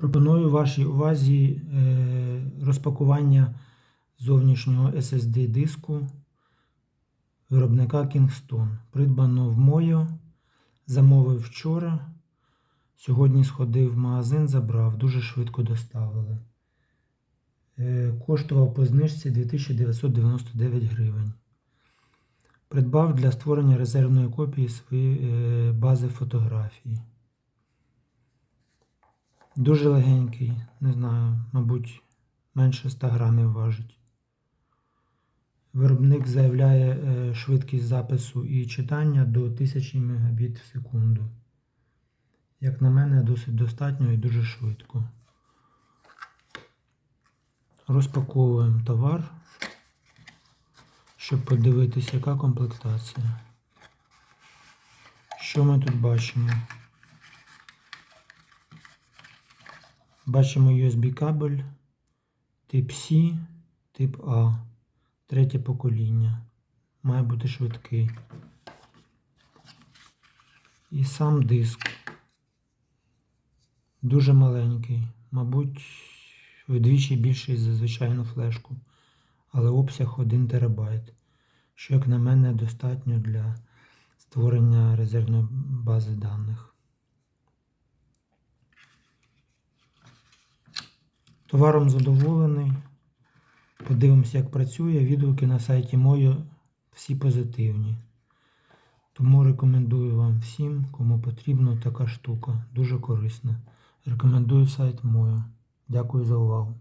Пропоную вашій увазі е, розпакування зовнішнього SSD диску виробника Kingston. Придбано в Мойо, замовив вчора. Сьогодні сходив в магазин, забрав, дуже швидко доставили. Е, Коштував по знижці 2999 гривень. Придбав для створення резервної копії своєї е, бази фотографій. Дуже легенький, не знаю, мабуть, менше 100 грамів важить. Виробник заявляє е, швидкість запису і читання до 1000 Мбіт в секунду. Як на мене, досить достатньо і дуже швидко. Розпаковуємо товар, щоб подивитися, яка комплектація. Що ми тут бачимо? Бачимо USB кабель тип C, тип А, третє покоління. Має бути швидкий. І сам диск. Дуже маленький. Мабуть, вдвічі більший за звичайну флешку. Але обсяг 1 терабайт. Що, як на мене, достатньо для створення резервної бази даних. Товаром задоволений. Подивимося, як працює. Відгуки на сайті Мою всі позитивні. Тому рекомендую вам всім, кому потрібна така штука. Дуже корисна. Рекомендую сайт Мою. Дякую за увагу.